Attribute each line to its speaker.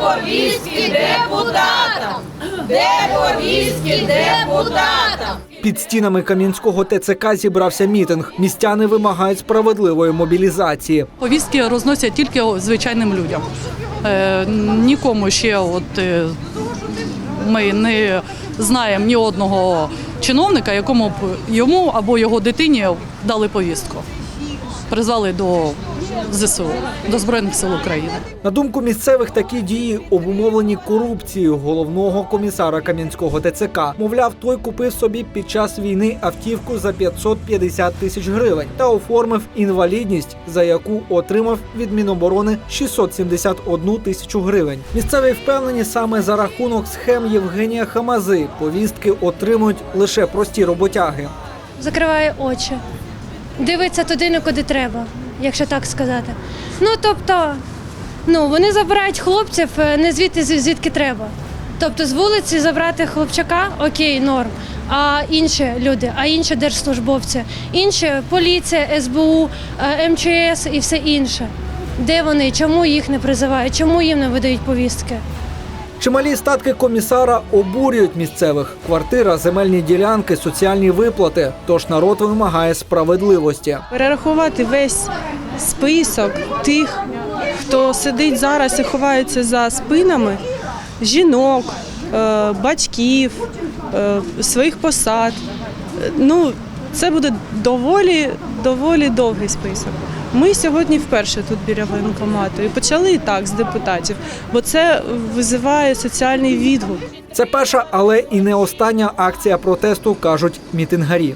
Speaker 1: повістки депутатам? Де повістки депутатам?
Speaker 2: Під стінами Кам'янського ТЦК зібрався мітинг. Містяни вимагають справедливої мобілізації.
Speaker 3: Повістки розносять тільки звичайним людям. Е, нікому ще от, е, ми не знаємо ні одного чиновника, якому б йому або його дитині дали повістку. Призвали до ЗСУ, до Збройних сил України.
Speaker 2: На думку місцевих, такі дії обумовлені корупцією головного комісара Кам'янського ТЦК. Мовляв, той купив собі під час війни автівку за 550 тисяч гривень та оформив інвалідність, за яку отримав від Міноборони 671 тисячу гривень. Місцеві впевнені саме за рахунок схем Євгенія Хамази повістки отримують лише прості роботяги.
Speaker 4: закриває очі, дивиться туди, не куди треба, якщо так сказати. Ну тобто, ну вони забирають хлопців е, не звідти, звідки треба. Тобто з вулиці забрати хлопчака, окей, норм. А інші люди, а інші держслужбовці, інші поліція, СБУ, е, МЧС і все інше. Де вони? Чому їх не призивають? Чому їм не видають повістки?
Speaker 2: Чималі статки комісара обурюють місцевих: квартира, земельні ділянки, соціальні виплати. Тож народ вимагає справедливості.
Speaker 5: перерахувати весь список тих, хто сидить зараз і ховається за спинами жінок, е, батьків, е, своїх посад. Е, Ну, це буде доволі, доволі довгий список. Ми сьогодні вперше тут біля воєнкомату і почали і так з депутатів, бо це визиває соціальний відгук.
Speaker 2: Це перша, але і не остання акція протесту, кажуть мітингарі.